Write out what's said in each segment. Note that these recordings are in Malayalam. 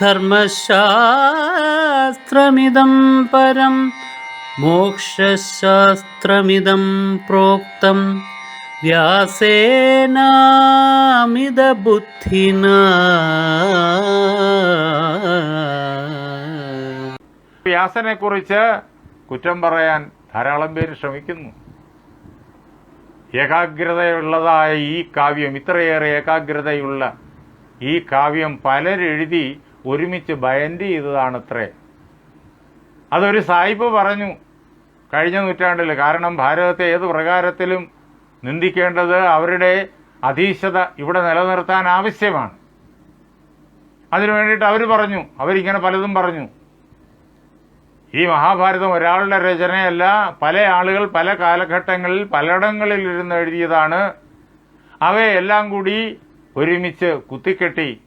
ധർമ്മശാസ്ത്രമിദം പരം മോക്ഷശാസ്ത്രമിതം പ്രോക്തം. വ്യാസേനാമിതബുദ്ധിനാ. വ്യാസനെ കുറിച്ച് കുറ്റം പറയാൻ ധാരാളം പേര് ശ്രമിക്കുന്നു. ഏകാഗ്രതയുള്ളതായ ഈ കാവ്യം ഇത്രയേറെ ഏകാഗ്രതയുള്ള ഈ കാവ്യം പലരെഴുതി ഒരുമിച്ച് ബയൻഡ് ചെയ്തതാണത്രേ. അതൊരു സായിപ്പ് പറഞ്ഞു. കഴിഞ്ഞ നൂറ്റാണ്ടിൽ കാരണം ഭാരതത്തെ ഏത് പ്രകാരത്തിലും നിന്ദിക്കേണ്ടത് അവരുടെ അധീശത ഇവിടെ നിലനിർത്താൻ ആവശ്യമാണ്. അതിനു വേണ്ടിയിട്ട് അവർ പറഞ്ഞു. അവരിങ്ങനെ പലതും പറഞ്ഞു. ഈ മഹാഭാരതം ഒരാളുടെ രചനയല്ല പല ആളുകൾ പല കാലഘട്ടങ്ങളിൽ പലയിടങ്ങളിൽ ഇരുന്ന് എഴുതിയതാണ്. അവയെല്ലാം കൂടി ഒരുമിച്ച് കുത്തിക്കെട്ടി.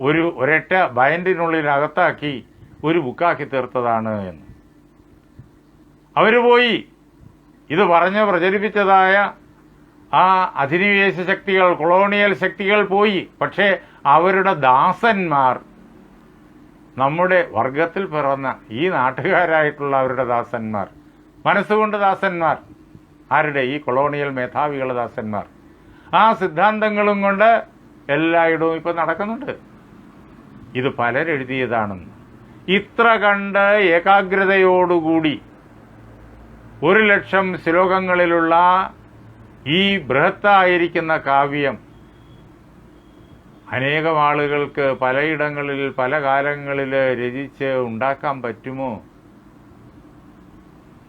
ഒരു ഒരൊറ്റ ബൈൻഡിനുള്ളിൽ അകത്താക്കി ഒരു ബുക്കാക്കി തീർത്തതാണ് എന്ന്. അവർ പോയി. ഇത് പറഞ്ഞ് പ്രചരിപ്പിച്ചതായ ആ അധിനിവേശ ശക്തികൾ കൊളോണിയൽ ശക്തികൾ പോയി. പക്ഷേ അവരുടെ ദാസന്മാർ നമ്മുടെ വർഗത്തിൽ പിറന്ന ഈ നാട്ടുകാരായിട്ടുള്ള അവരുടെ ദാസന്മാർ മനസ്സുകൊണ്ട് ദാസന്മാർ ആരുടെ? ഈ കൊളോണിയൽ മേധാവികളുടെ ദാസന്മാർ. ആ സിദ്ധാന്തങ്ങളും കൊണ്ട് എല്ലായിടവും ഇപ്പം നടക്കുന്നുണ്ട്. ഇത് പലരെഴുതിയതാണെന്ന്. ഇത്ര കണ്ട് ഏകാഗ്രതയോടുകൂടി ഒരു ലക്ഷം ശ്ലോകങ്ങളിലുള്ള ഈ ബൃഹത്തായിരിക്കുന്ന കാവ്യം അനേകം ആളുകൾക്ക് പലയിടങ്ങളിൽ പല കാലങ്ങളിൽ രചിച്ച് ഉണ്ടാക്കാൻ പറ്റുമോ?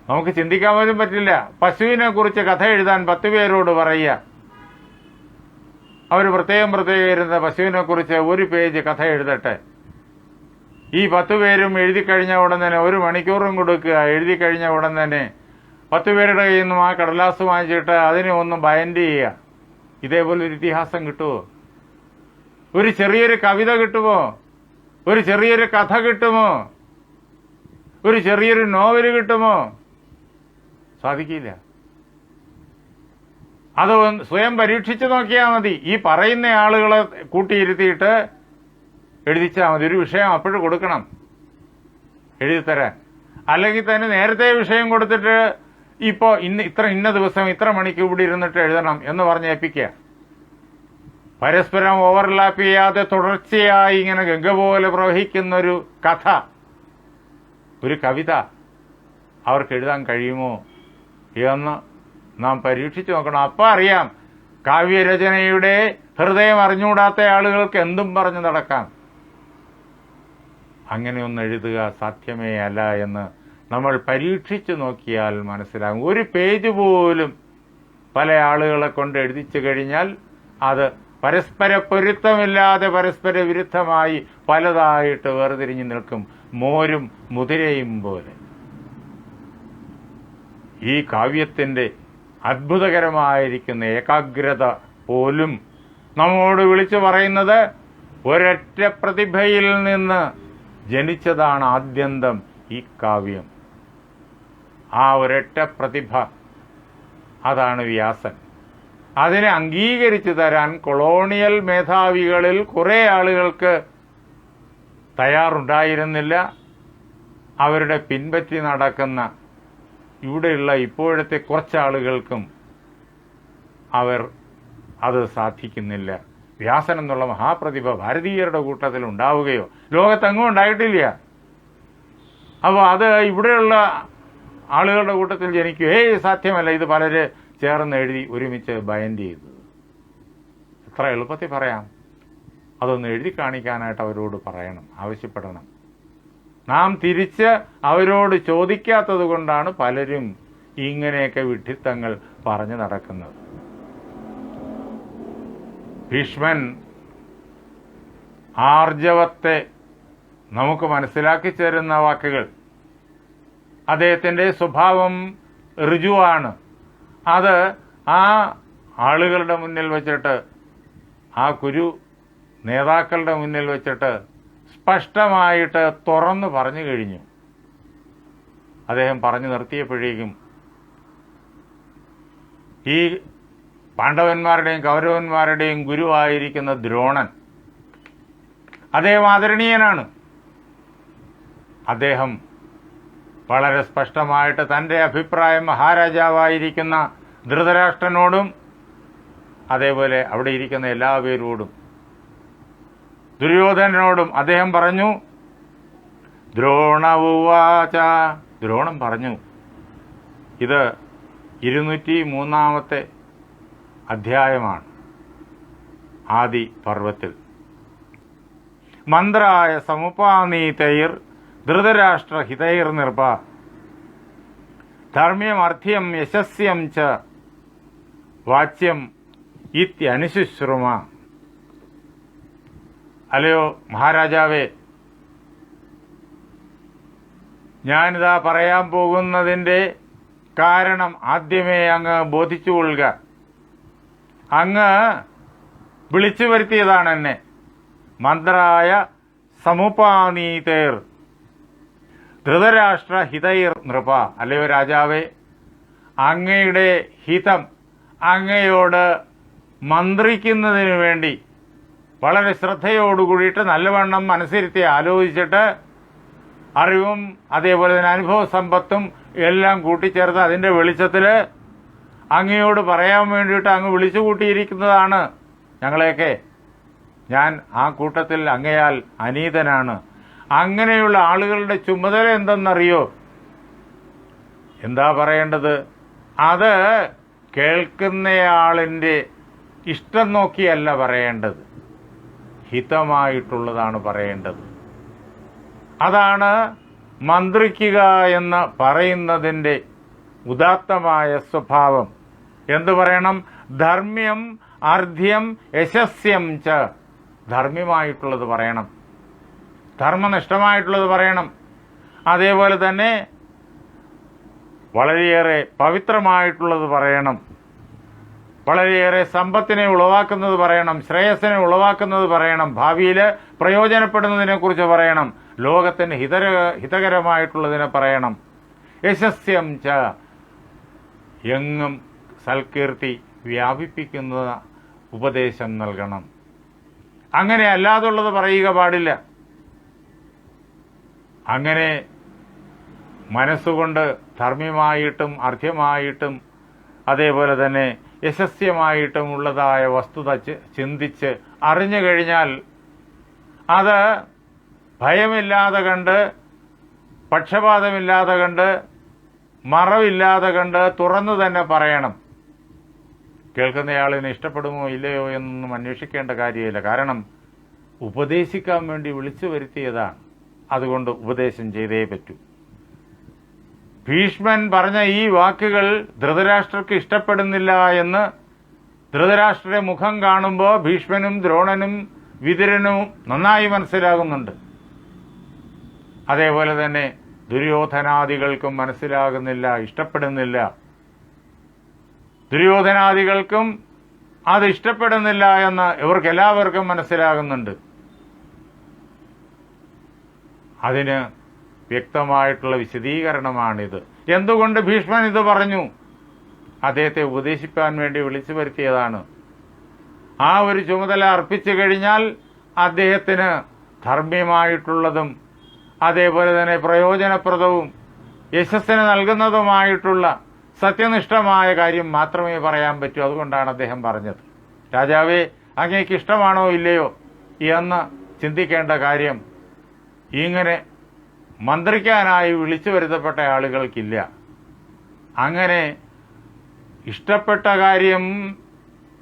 നമുക്ക് ചിന്തിക്കാൻ പോലും പറ്റില്ല. പശുവിനെ കുറിച്ച് കഥ എഴുതാൻ പത്ത് പേരോട് പറയുക. അവർ പ്രത്യേകം പ്രത്യേകം ഇരുന്ന പശുവിനെ കുറിച്ച് ഒരു പേജ് കഥ എഴുതട്ടെ. ഈ പത്ത് പേരും എഴുതി കഴിഞ്ഞ ഉടൻ തന്നെ ഒരു മണിക്കൂറും കൊടുക്കുക. എഴുതി കഴിഞ്ഞ ഉടൻ തന്നെ പത്ത് പേരുടെ കയ്യിൽ നിന്നും ആ കടലാസ് വാങ്ങിച്ചിട്ട് അതിനെ ഒന്ന് ബൈൻഡ് ചെയ്യുക. ഇതേപോലെ ഒരു ഇതിഹാസം കിട്ടുമോ ഒരു ചെറിയൊരു കവിത കിട്ടുമോ ഒരു ചെറിയൊരു കഥ കിട്ടുമോ? ഒരു ചെറിയൊരു നോവൽ കിട്ടുമോ? സാധിക്കില്ല. അത് സ്വയം പരീക്ഷിച്ചു നോക്കിയാൽ മതി. ഈ പറയുന്ന ആളുകളെ കൂട്ടിയിരുത്തിയിട്ട് എഴുതിച്ചാൽ മതി. ഒരു വിഷയം അപ്പോഴും കൊടുക്കണം. എഴുതിത്തരാൻ അല്ലെങ്കിൽ തന്നെ നേരത്തെ വിഷയം കൊടുത്തിട്ട് ഇപ്പോൾ ഇന്ന് ഇത്ര ഇന്ന ദിവസം ഇത്ര മണിക്ക് ഇവിടെ ഇരുന്നിട്ട് എഴുതണം എന്ന് പറഞ്ഞ് ഏൽപ്പിക്കുക. പരസ്പരം ഓവർലാപ്പ് ചെയ്യാതെ തുടർച്ചയായി ഇങ്ങനെ ഗംഗ പോലെ പ്രവഹിക്കുന്ന ഒരു കഥ ഒരു കവിത അവർക്ക് എഴുതാൻ കഴിയുമോ എന്ന് നാം പരീക്ഷിച്ചു നോക്കണം. അപ്പം അറിയാം കാവ്യരചനയുടെ ഹൃദയം അറിഞ്ഞുകൂടാത്ത ആളുകൾക്ക് എന്തും പറഞ്ഞു നടക്കാം. അങ്ങനെയൊന്ന് എഴുതുക സാധ്യമേ അല്ല എന്ന് നമ്മൾ പരീക്ഷിച്ചു നോക്കിയാൽ മനസ്സിലാകും. ഒരു പേജ് പോലും പല ആളുകളെ കൊണ്ട് എഴുതിച്ചു കഴിഞ്ഞാൽ അത് പരസ്പര പൊരുത്തമില്ലാതെ പരസ്പര വിരുദ്ധമായി പലതായിട്ട് വേർതിരിഞ്ഞു നിൽക്കും. മോരും മുതിരയും പോലെ. ഈ കാവ്യത്തിന്റെ അത്ഭുതകരമായിരിക്കുന്ന ഏകാഗ്രത പോലും നമ്മോട് വിളിച്ചു പറയുന്നത് ഒരൊറ്റ പ്രതിഭയിൽ നിന്ന് ജനിച്ചതാണ് ആദ്യന്തം ഈ കാവ്യം. ആ ഒരൊറ്റ പ്രതിഭ അതാണ് വ്യാസൻ. അതിനെ അംഗീകരിച്ചു തരാൻ കൊളോണിയൽ മേധാവികളിൽ കുറേ ആളുകൾക്ക് തയ്യാറുണ്ടായിരുന്നില്ല. അവരുടെ പിൻപറ്റി നടക്കുന്ന ഇവിടെയുള്ള ഇപ്പോഴത്തെ കുറച്ചാളുകൾക്കും അവർ അത് സാധിക്കുന്നില്ല. വ്യാസൻ എന്നുള്ള മഹാപ്രതിഭ ഭാരതീയരുടെ കൂട്ടത്തിൽ ഉണ്ടാവുകയോ ലോകത്തെങ്ങും ഉണ്ടായിട്ടില്ല. അപ്പോൾ അത് ഇവിടെയുള്ള ആളുകളുടെ കൂട്ടത്തിൽ ജനിക്കും ഏയ് സാധ്യമല്ല. ഇത് പലര് ചേർന്ന് എഴുതി ഒരുമിച്ച് ബയൻഡ് ചെയ്തത് എത്ര എളുപ്പത്തിൽ പറയാം. അതൊന്ന് എഴുതി കാണിക്കാനായിട്ട് അവരോട് പറയണം ആവശ്യപ്പെടണം. നാം തിരിച്ച് അവരോട് ചോദിക്കാത്തത് കൊണ്ടാണ് പലരും ഇങ്ങനെയൊക്കെ വിഡ്ഢിത്തങ്ങൾ പറഞ്ഞു നടക്കുന്നത്. ഭീഷ്മൻ ആർജവത്തെ നമുക്ക് മനസ്സിലാക്കി തരുന്ന വാക്കുകൾ. അദ്ദേഹത്തിന്റെ സ്വഭാവം ഋജുവാണ്. അത് ആ ആളുകളുടെ മുന്നിൽ വച്ചിട്ട് ആ കുരു നേതാക്കളുടെ മുന്നിൽ വച്ചിട്ട് സ്പഷ്ടമായിട്ട് തുറന്നു പറഞ്ഞു കഴിഞ്ഞു. അദ്ദേഹം പറഞ്ഞു നിർത്തിയപ്പോഴേക്കും ഈ പാണ്ഡവന്മാരുടെയും കൗരവന്മാരുടെയും ഗുരുവായിരിക്കുന്ന ദ്രോണൻ അദ്ദേഹം ആദരണീയനാണ്. അദ്ദേഹം വളരെ സ്പഷ്ടമായിട്ട് തന്റെ അഭിപ്രായം മഹാരാജാവായിരിക്കുന്ന ധൃതരാഷ്ട്രനോടും അതേപോലെ അവിടെ ഇരിക്കുന്ന എല്ലാവരോടും ദുര്യോധനനോടും അദ്ദേഹം പറഞ്ഞു ദ്രോണവുവാച ദ്രോണം പറഞ്ഞു ഇത് ഇരുന്നൂറ്റി മൂന്നാമത്തെ അധ്യായമാണ് ആദി പർവത്തിൽ മന്ത്രായ ഹിതൈർ നിർഭ. ധർമ്മ്യമർത്ഥ്യം യശസ്യം ച വാച്യം ഇത്യനുശുശ്രുമ. അല്ലയോ മഹാരാജാവേ? ഞാനിതാ പറയാൻ പോകുന്നതിന്റെ കാരണം ആദ്യമേ അങ്ങ് ബോധിച്ചു കൊള്ളുക. അങ്ങ് വിളിച്ചു വരുത്തിയതാണ് എന്നെ. മന്ത്രായ സമുപാനീതേർ ധൃതരാഷ്ട്ര ഹിതൈർ നൃപ. അല്ലയോ രാജാവേ? അങ്ങയുടെ ഹിതം അങ്ങയോട് മന്ത്രിക്കുന്നതിന് വേണ്ടി വളരെ ശ്രദ്ധയോടുകൂടിയിട്ട് നല്ലവണ്ണം മനസ്സിരുത്തി ആലോചിച്ചിട്ട് അറിവും അതേപോലെ തന്നെ അനുഭവ സമ്പത്തും എല്ലാം കൂട്ടിച്ചേർത്ത് അതിന്റെ വെളിച്ചത്തിൽ അങ്ങയോട് പറയാൻ വേണ്ടിയിട്ട് അങ്ങ് വിളിച്ചു കൂട്ടിയിരിക്കുന്നതാണ് ഞങ്ങളെയൊക്കെ. ഞാൻ ആ കൂട്ടത്തിൽ അങ്ങയാൽ അനീതനാണ്. അങ്ങനെയുള്ള ആളുകളുടെ ചുമതല എന്തെന്നറിയോ? എന്താ പറയേണ്ടത്? അത് കേൾക്കുന്നയാളിന്റെ ഇഷ്ടം നോക്കിയല്ല പറയേണ്ടത്. ഹിതമായിട്ടുള്ളതാണ് പറയേണ്ടത്. അതാണ് മന്ത്രിക്കുക എന്ന് പറയുന്നതിന്റെ ഉദാത്തമായ സ്വഭാവം. എന്തു പറയണം? ധർമ്മ്യം അർധ്യം യശസ്യം ച. ധർമ്മ്യമായിട്ടുള്ളത് പറയണം. ധർമ്മനിഷ്ഠമായിട്ടുള്ളത് പറയണം. അതേപോലെ തന്നെ വളരെയേറെ പവിത്രമായിട്ടുള്ളത് പറയണം. വളരെയേറെ സമ്പത്തിനെ ഉളവാക്കുന്നത് പറയണം ശ്രേയസ്സിനെ ഉളവാക്കുന്നത് പറയണം ഭാവിയിൽ പ്രയോജനപ്പെടുന്നതിനെ കുറിച്ച് പറയണം ലോകത്തിന് ഹിതര ഹിതകരമായിട്ടുള്ളതിനെ പറയണം. യശസ്യം ച. എങ്ങും സൽകീർത്തി വ്യാപിപ്പിക്കുന്ന ഉപദേശം നൽകണം. അങ്ങനെ അല്ലാതുള്ളത് പറയുക പാടില്ല. അങ്ങനെ മനസ്സുകൊണ്ട് ധർമ്മമായിട്ടും അർഹ്യമായിട്ടും അതേപോലെ തന്നെ യശസ്യമായിട്ടും ഉള്ളതായ വസ്തുത ചിന്തിച്ച് അറിഞ്ഞു കഴിഞ്ഞാൽ അത് ഭയമില്ലാതെ കണ്ട് പക്ഷപാതമില്ലാതെ കണ്ട് മറവില്ലാതെ കണ്ട് തുറന്നു തന്നെ പറയണം. കേൾക്കുന്നയാളിനെ ഇഷ്ടപ്പെടുമോ ഇല്ലയോ എന്നൊന്നും അന്വേഷിക്കേണ്ട കാര്യമില്ല. കാരണം ഉപദേശിക്കാൻ വേണ്ടി വിളിച്ചു വരുത്തിയതാണ്. അതുകൊണ്ട് ഉപദേശം ചെയ്തേ പറ്റൂ. ഭീഷ്മൻ പറഞ്ഞ ഈ വാക്കുകൾ ധൃതരാഷ്ട്രക്ക് ഇഷ്ടപ്പെടുന്നില്ല എന്ന് ധൃതരാഷ്ട്രയുടെ മുഖം കാണുമ്പോൾ ഭീഷ്മനും ദ്രോണനും വിതുരനും നന്നായി മനസ്സിലാകുന്നുണ്ട്. അതേപോലെ തന്നെ ദുര്യോധനാദികൾക്കും മനസ്സിലാകുന്നില്ല ഇഷ്ടപ്പെടുന്നില്ല. ദുര്യോധനാദികൾക്കും അത് ഇഷ്ടപ്പെടുന്നില്ല എന്ന് ഇവർക്ക് എല്ലാവർക്കും മനസ്സിലാകുന്നുണ്ട്. അതിന് വ്യക്തമായിട്ടുള്ള വിശദീകരണമാണിത്. എന്തുകൊണ്ട് ഭീഷ്മൻ ഇത് പറഞ്ഞു? അദ്ദേഹത്തെ ഉപദേശിക്കാൻ വേണ്ടി വിളിച്ചു വരുത്തിയതാണ്. ആ ഒരു ചുമതല അർപ്പിച്ചു കഴിഞ്ഞാൽ അദ്ദേഹത്തിന് ധർമ്മ്യമായിട്ടുള്ളതും അതേപോലെ തന്നെ പ്രയോജനപ്രദവും യശസ്സിന് നൽകുന്നതുമായിട്ടുള്ള സത്യനിഷ്ഠമായ കാര്യം മാത്രമേ പറയാൻ പറ്റൂ. അതുകൊണ്ടാണ് അദ്ദേഹം പറഞ്ഞത്. രാജാവേ അങ്ങേക്ക് ഇഷ്ടമാണോ ഇല്ലയോ എന്ന് ചിന്തിക്കേണ്ട കാര്യം ഇങ്ങനെ മന്ത്രിക്കാനായി വിളിച്ചു വരുത്തപ്പെട്ട ആളുകൾക്കില്ല. അങ്ങനെ ഇഷ്ടപ്പെട്ട കാര്യം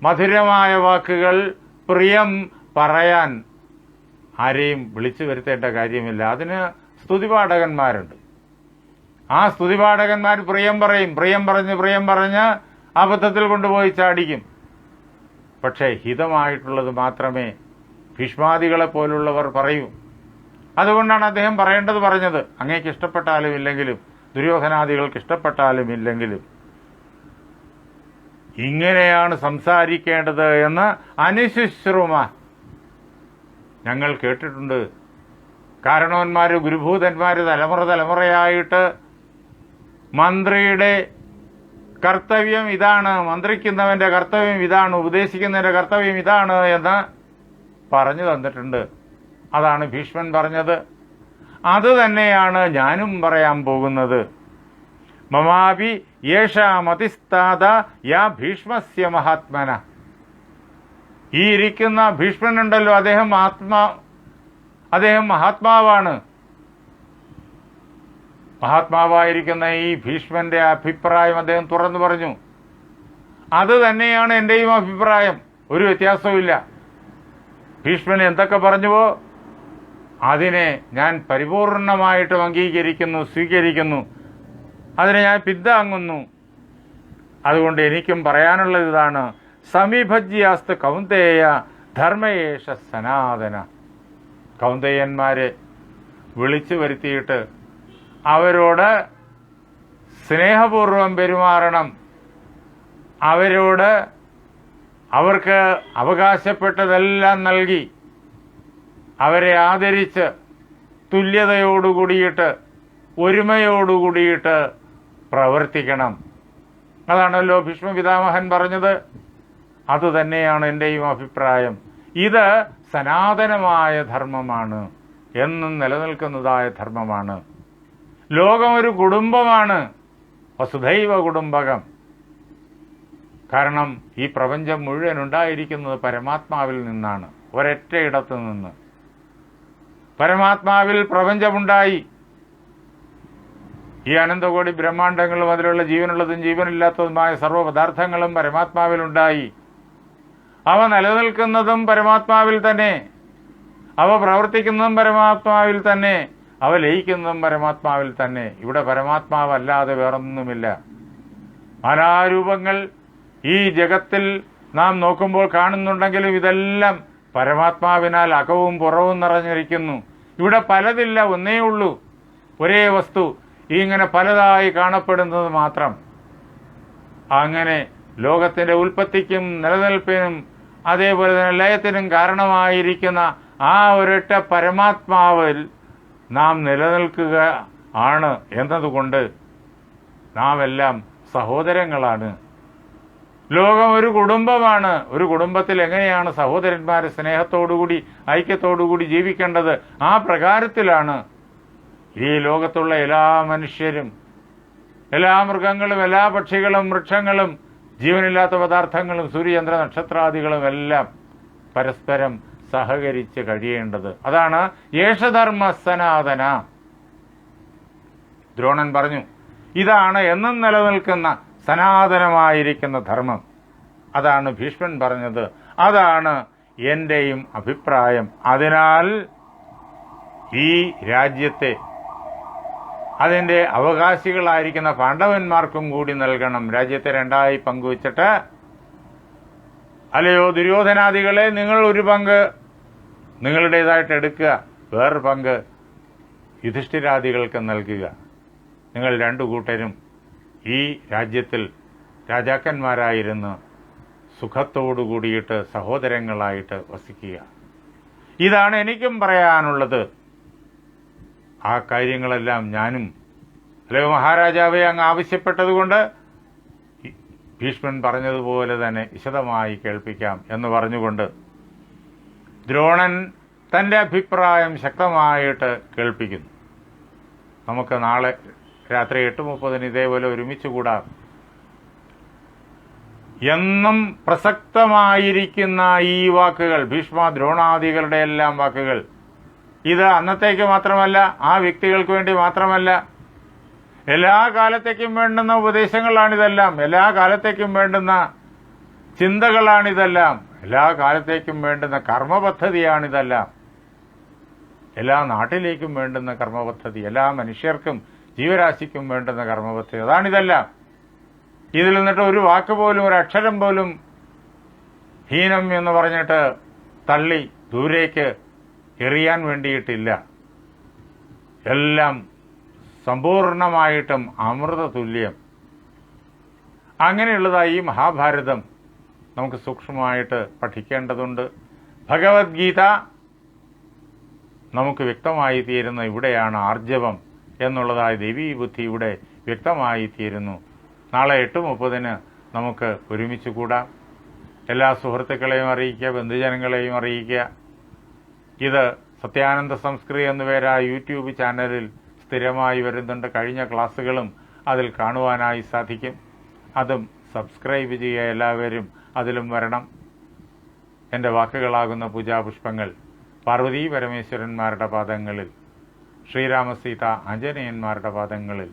മധുരമായ വാക്കുകൾ പ്രിയം പറയാൻ ആരെയും വിളിച്ചു വരുത്തേണ്ട കാര്യമില്ല. അതിന് സ്തുതിപാഠകന്മാരുണ്ട്. ആ സ്തുതിപാഠകന്മാർ പ്രിയം പറയും. പ്രിയം പറഞ്ഞ് പ്രിയം പറഞ്ഞ് അബദ്ധത്തിൽ കൊണ്ടുപോയി ചാടിക്കും. പക്ഷേ ഹിതമായിട്ടുള്ളത് മാത്രമേ ഭീഷ്മാദികളെ പോലുള്ളവർ പറയൂ. അതുകൊണ്ടാണ് അദ്ദേഹം പറയേണ്ടത് പറഞ്ഞത്. അങ്ങേക്ക് ഇഷ്ടപ്പെട്ടാലും ഇല്ലെങ്കിലും ദുര്യോധനാദികൾക്ക് ഇഷ്ടപ്പെട്ടാലും ഇല്ലെങ്കിലും. ഇങ്ങനെയാണ് സംസാരിക്കേണ്ടത് എന്ന് അനുശുശ്രുമ ഞങ്ങൾ കേട്ടിട്ടുണ്ട്. കാരണവന്മാർ ഗുരുഭൂതന്മാർ തലമുറ തലമുറയായിട്ട് മന്ത്രിയുടെ കർത്തവ്യം ഇതാണ് മന്ത്രിക്കുന്നവന്റെ കർത്തവ്യം ഇതാണ് ഉപദേശിക്കുന്നവന്റെ കർത്തവ്യം ഇതാണ് എന്ന് പറഞ്ഞു തന്നിട്ടുണ്ട്. അതാണ് ഭീഷ്മൻ പറഞ്ഞത്. അത് തന്നെയാണ് ഞാനും പറയാൻ പോകുന്നത്. മമാപി യേഷാമതിസ്താത യാ ഭീഷ്മസ്യ മഹാത്മന. ഈ ഇരിക്കുന്ന ഭീഷ്മനുണ്ടല്ലോ അദ്ദേഹം ആത്മാ അദ്ദേഹം മഹാത്മാവാണ്. മഹാത്മാവായിരിക്കുന്ന ഈ ഭീഷ്മന്റെ അഭിപ്രായം അദ്ദേഹം തുറന്നു പറഞ്ഞു. അത് തന്നെയാണ് എന്റെയും അഭിപ്രായം. ഒരു വ്യത്യാസവുമില്ല. ഭീഷ്മൻ എന്തൊക്കെ പറഞ്ഞുവോ അതിനെ ഞാൻ പരിപൂർണമായിട്ടും അംഗീകരിക്കുന്നു സ്വീകരിക്കുന്നു. അതിനെ ഞാൻ പിന്താങ്ങുന്നു. അതുകൊണ്ട് എനിക്കും പറയാനുള്ളത് ഇതാണ്. സമീപജ്യാസ്തു കൗന്ദേയ ധർമ്മയേഷ സനാതന. കൗന്ദേയന്മാരെ വിളിച്ചു വരുത്തിയിട്ട് അവരോട് സ്നേഹപൂർവം പെരുമാറണം. അവരോട് അവർക്ക് അവകാശപ്പെട്ടതെല്ലാം നൽകി. അവരെ ആദരിച്ച് തുല്യതയോടുകൂടിയിട്ട് ഒരുമയോടുകൂടിയിട്ട് പ്രവർത്തിക്കണം. അതാണല്ലോ ഭീഷ്മപിതാമഹൻ പറഞ്ഞത്. അതുതന്നെയാണ് എന്റെയും അഭിപ്രായം. ഇത് സനാതനമായ ധർമ്മമാണ് എന്നും നിലനിൽക്കുന്നതായ ധർമ്മമാണ്. ലോകം ഒരു കുടുംബമാണ് വസുധൈവ കുടുംബകം. കാരണം ഈ പ്രപഞ്ചം മുഴുവൻ ഉണ്ടായിരിക്കുന്നത് പരമാത്മാവിൽ നിന്നാണ് ഒരൊറ്റ ഇടത്തു നിന്ന്. പരമാത്മാവിൽ പ്രപഞ്ചമുണ്ടായി. ഈ അനന്തകോടി ബ്രഹ്മാണ്ടങ്ങളും അതിലുള്ള ജീവനുള്ളതും ജീവനില്ലാത്തതുമായ സർവപദാർത്ഥങ്ങളും പരമാത്മാവിലുണ്ടായി. അവ നിലനിൽക്കുന്നതും പരമാത്മാവിൽ തന്നെ. അവ പ്രവർത്തിക്കുന്നതും പരമാത്മാവിൽ തന്നെ. അവ ലയിക്കുന്നതും പരമാത്മാവിൽ തന്നെ. ഇവിടെ പരമാത്മാവല്ലാതെ വേറൊന്നുമില്ല. അനാരൂപങ്ങൾ ഈ ജഗത്തിൽ നാം നോക്കുമ്പോൾ കാണുന്നുണ്ടെങ്കിലും ഇതെല്ലാം പരമാത്മാവിനാൽ അകവും പുറവും നിറഞ്ഞിരിക്കുന്നു. ഇവിടെ പലതില്ല ഒന്നേ ഉള്ളൂ. ഒരേ വസ്തു. ഇങ്ങനെ പലതായി കാണപ്പെടുന്നത് മാത്രം. അങ്ങനെ ലോകത്തിന്റെ ഉൽപ്പത്തിക്കും നിലനിൽപ്പിനും അതേപോലെ തന്നെ ലയത്തിനും കാരണമായിരിക്കുന്ന ആ ഒരൊറ്റ പരമാത്മാവിൽ നാം നിലനിൽക്കുക ആണ് എന്നതുകൊണ്ട് നാം എല്ലാം സഹോദരങ്ങളാണ്. ലോകം ഒരു കുടുംബമാണ്. ഒരു കുടുംബത്തിൽ എങ്ങനെയാണ് സഹോദരന്മാർ സ്നേഹത്തോടുകൂടി ഐക്യത്തോടുകൂടി ജീവിക്കേണ്ടത്? ആ പ്രകാരത്തിലാണ് ഈ ലോകത്തുള്ള എല്ലാ മനുഷ്യരും എല്ലാ മൃഗങ്ങളും എല്ലാ പക്ഷികളും വൃക്ഷങ്ങളും ജീവനില്ലാത്ത പദാർത്ഥങ്ങളും സൂര്യചന്ദ്ര നക്ഷത്രാദികളും എല്ലാം പരസ്പരം സഹകരിച്ച് കഴിയേണ്ടത്. അതാണ് യേശധർമ്മ സനാതന ദ്രോണൻ പറഞ്ഞു ഇതാണ് എന്നും നിലനിൽക്കുന്ന സനാതനമായിരിക്കുന്ന ധർമ്മം. അതാണ് ഭീഷ്മൻ പറഞ്ഞത്. അതാണ് എന്റെയും അഭിപ്രായം. അതിനാൽ ഈ രാജ്യത്തെ അതിന്റെ അവകാശികളായിരിക്കുന്ന പാണ്ഡവന്മാർക്കും കൂടി നൽകണം. രാജ്യത്തെ രണ്ടായി പങ്കുവച്ചിട്ട്. അല്ലയോ ദുര്യോധനാദികളെ നിങ്ങൾ ഒരു പങ്ക് നിങ്ങളുടേതായിട്ട് എടുക്കുക. വേറൊരു പങ്ക് യുധിഷ്ഠിരാദികൾക്ക് നൽകുക. നിങ്ങൾ രണ്ടു കൂട്ടരും ഈ രാജ്യത്തിൽ രാജാക്കന്മാരായിരുന്നു സുഖത്തോടു കൂടിയിട്ട് സഹോദരങ്ങളായിട്ട് വസിക്കുക. ഇതാണ് എനിക്കും പറയാനുള്ളത്. ആ കാര്യങ്ങളെല്ലാം ഞാനും അല്ലെ മഹാരാജാവെ അങ്ങ് ആവശ്യപ്പെട്ടതുകൊണ്ട് ഭീഷ്മൻ പറഞ്ഞതുപോലെ തന്നെ വിശദമായി കേൾപ്പിക്കാം എന്ന് പറഞ്ഞുകൊണ്ട് ദ്രോണൻ തന്റെ അഭിപ്രായം ശക്തമായിട്ട് കേൾപ്പിക്കുന്നു. നമുക്ക് നാളെ രാത്രി എട്ട് മുപ്പതിന് ഇതേപോലെ ഒരുമിച്ച് കൂടാം. എന്നും പ്രസക്തമായിരിക്കുന്ന ഈ വാക്കുകൾ ഭീഷ്മ ദ്രോണാദികളുടെ എല്ലാം വാക്കുകൾ ഇത് അന്നത്തേക്ക് മാത്രമല്ല ആ വ്യക്തികൾക്ക് വേണ്ടി മാത്രമല്ല എല്ലാ കാലത്തേക്കും വേണ്ടുന്ന ഉപദേശങ്ങളാണിതെല്ലാം എല്ലാ കാലത്തേക്കും വേണ്ടുന്ന ചിന്തകളാണിതെല്ലാം എല്ലാ കാലത്തേക്കും വേണ്ടുന്ന കർമ്മപദ്ധതിയാണിതെല്ലാം എല്ലാ നാട്ടിലേക്കും വേണ്ടുന്ന കർമ്മപദ്ധതി എല്ലാ മനുഷ്യർക്കും ജീവരാശിക്കും വേണ്ടുന്ന കർമ്മപദ്ധതി. അതാണിതെല്ലാം. ഇതിൽ നിന്നിട്ട് ഒരു വാക്ക് പോലും ഒരു അക്ഷരം പോലും ഹീനം എന്ന് പറഞ്ഞിട്ട് തള്ളി ദൂരേക്ക് എറിയാൻ വേണ്ടിയിട്ടില്ല. എല്ലാം സമ്പൂർണമായിട്ടും അമൃത തുല്യം അങ്ങനെയുള്ളതായി ഈ മഹാഭാരതം നമുക്ക് സൂക്ഷ്മമായിട്ട് പഠിക്കേണ്ടതുണ്ട്. ഭഗവത്ഗീത നമുക്ക് വ്യക്തമായി തീരുന്ന ഇവിടെയാണ് ആർജവം. എന്നുള്ളതായ ദേവീ ബുദ്ധി ഇവിടെ വ്യക്തമായി തീരുന്നു. നാളെ എട്ട് മുപ്പതിന് നമുക്ക് ഒരുമിച്ച് കൂടാം. എല്ലാ സുഹൃത്തുക്കളെയും അറിയിക്കുക ബന്ധുജനങ്ങളെയും അറിയിക്കുക. ഇത് സത്യാനന്ദ സംസ്കൃതി എന്ന പേരായ യൂട്യൂബ് ചാനലിൽ സ്ഥിരമായി വരുന്നുണ്ട്. കഴിഞ്ഞ ക്ലാസ്സുകളും അതിൽ കാണുവാനായി സാധിക്കും. അതും സബ്സ്ക്രൈബ് ചെയ്യുക എല്ലാവരും അതിലും വരണം. എന്റെ വാക്കുകളാകുന്ന പൂജാപുഷ്പങ്ങൾ പാർവതീ പരമേശ്വരന്മാരുടെ പാദങ്ങളിൽ ശ്രീരാമസീത അഞ്ജനയന്മാരുടെ പാദങ്ങളിൽ.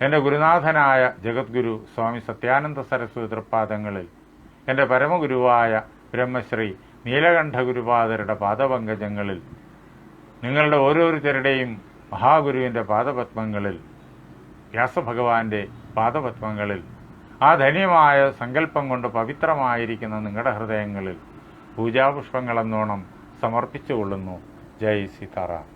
എന്റെ ഗുരുനാഥനായ ജഗദ്ഗുരു സ്വാമി സത്യാനന്ദ സരസ്വതി തൃപ്പാദങ്ങളിൽ. എന്റെ പരമഗുരുവായ ബ്രഹ്മശ്രീ നീലകണ്ഠ ഗുരുപാദരുടെ പാദപങ്കജങ്ങളിൽ. നിങ്ങളുടെ ഓരോരുത്തരുടെയും മഹാഗുരുവിന്റെ പാദപത്മങ്ങളിൽ വ്യാസഭഗവാന്റെ പാദപത്മങ്ങളിൽ ആ ധന്യമായ സങ്കല്പം കൊണ്ട് പവിത്രമായിരിക്കുന്ന നിങ്ങളുടെ ഹൃദയങ്ങളിൽ പൂജാപുഷ്പങ്ങളെന്നോണം സമർപ്പിച്ചുകൊള്ളുന്നു. ജയ് സീതാറാം.